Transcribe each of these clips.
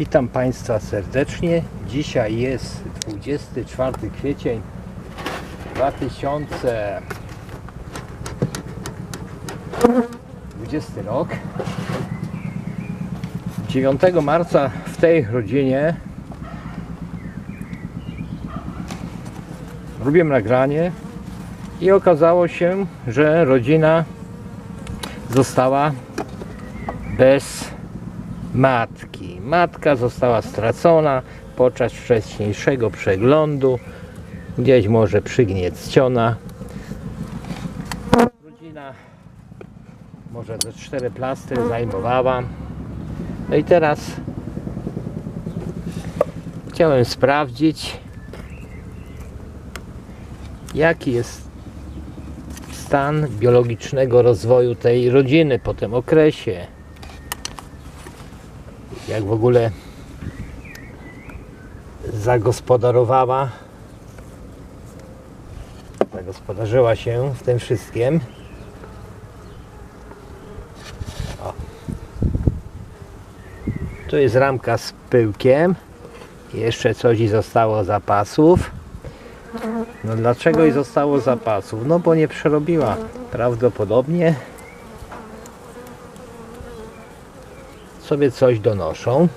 Witam Państwa serdecznie. Dzisiaj jest 24 kwiecień 2020 rok. 9 marca w tej rodzinie robiłem nagranie i okazało się, że rodzina została bez matki. Matka została stracona podczas wcześniejszego przeglądu, gdzieś może przygnieciona. Rodzina może ze cztery plastry zajmowała. No i teraz chciałem sprawdzić, jaki jest stan biologicznego rozwoju tej rodziny po tym okresie jak w ogóle zagospodarowała, zagospodarzyła się w tym wszystkim. O. Tu jest ramka z pyłkiem. Jeszcze coś zostało zapasów. No dlaczego i zostało zapasów? No bo nie przerobiła prawdopodobnie sobie coś donoszą.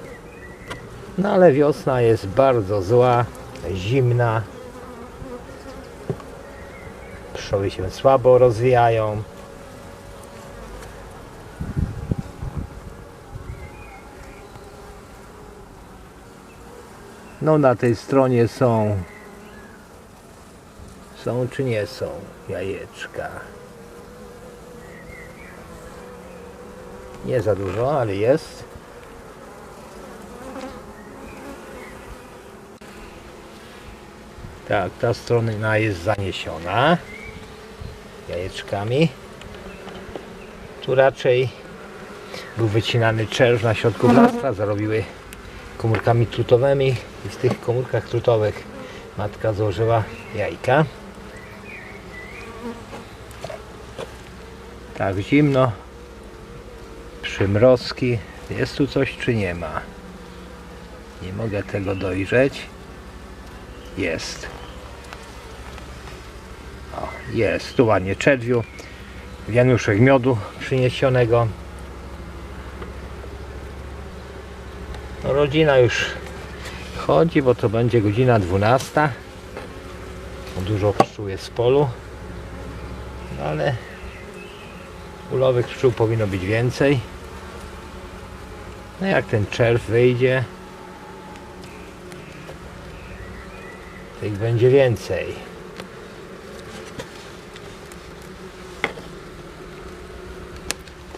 No ale wiosna jest bardzo zła, zimna. Pszczoły się słabo rozwijają. No na tej stronie są są czy nie są jajeczka. Nie za dużo, ale jest. Tak, ta strona jest zaniesiona jajeczkami. Tu raczej był wycinany czerw na środku blastra, zarobiły komórkami trutowymi i w tych komórkach trutowych matka złożyła jajka. Tak, zimno, przymrozki. Jest tu coś czy nie ma? Nie mogę tego dojrzeć. Jest. O, jest. Tu ładnie czerwiu. Wianuszek miodu przyniesionego. No, rodzina już chodzi, bo to będzie godzina 12. Dużo pszczół jest w polu. No, ale ulowych pszczół powinno być więcej. No jak ten czerw wyjdzie, to ich będzie więcej.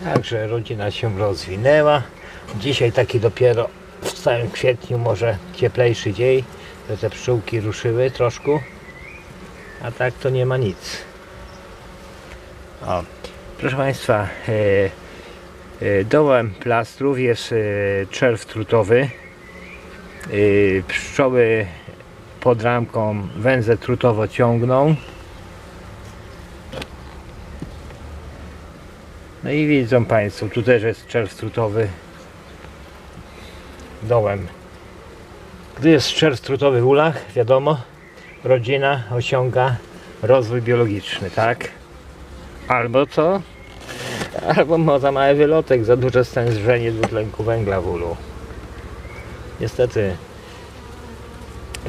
Także rodzina się rozwinęła. Dzisiaj taki dopiero w całym kwietniu może cieplejszy dzień, że te pszczółki ruszyły troszkę, a tak to nie ma nic. O, proszę Państwa, e, dołem plastrów jest e, czerw trutowy. E, pszczoły pod ramką węzę trutowo ciągną. No i widzą Państwo, tu też jest czerw trutowy dołem. Gdy jest czerw trutowy w ulach, wiadomo, rodzina osiąga rozwój biologiczny, tak? Albo co? Albo ma za mały wylotek, za duże stężenie dwutlenku węgla w ulu. Niestety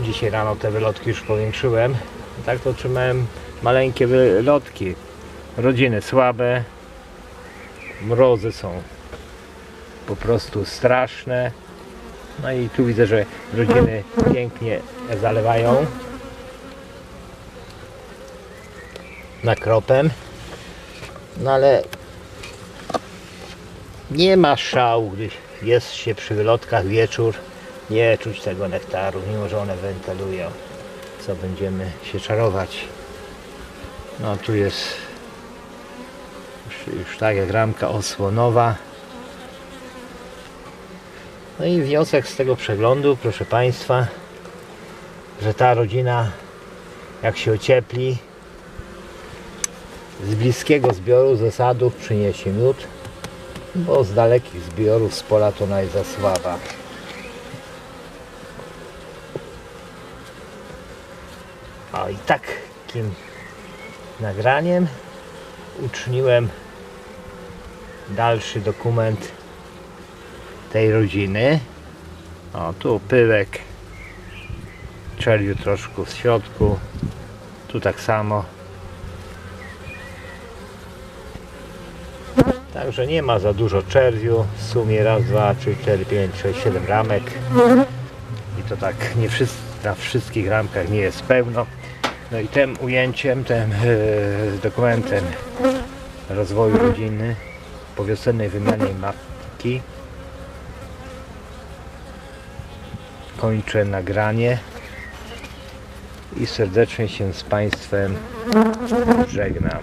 dzisiaj rano te wylotki już powiększyłem. Tak to trzymałem maleńkie wylotki. Rodziny słabe. Mrozy są po prostu straszne. No i tu widzę, że rodziny pięknie zalewają nakropem. No ale nie ma szału, gdy jest się przy wylotkach wieczór, nie czuć tego nektaru, mimo że one wentylują. Co będziemy się czarować? No tu jest już, już tak jak ramka osłonowa. No i wniosek z tego przeglądu, proszę Państwa, że ta rodzina jak się ociepli, z bliskiego zbioru zasadów przyniesie miód, bo z dalekich zbiorów z pola to najzasława. A i tak takim nagraniem uczyniłem dalszy dokument tej rodziny. O, tu pyłek, czeliu troszkę w środku, tu tak samo Także nie ma za dużo czerwiu, w sumie raz, dwa, trzy, cztery, pięć, sześć, siedem ramek. I to tak nie wszyscy, na wszystkich ramkach nie jest pełno. No i tym ujęciem, tym e, dokumentem rozwoju rodziny po wiosennej wymianie matki kończę nagranie i serdecznie się z Państwem żegnam.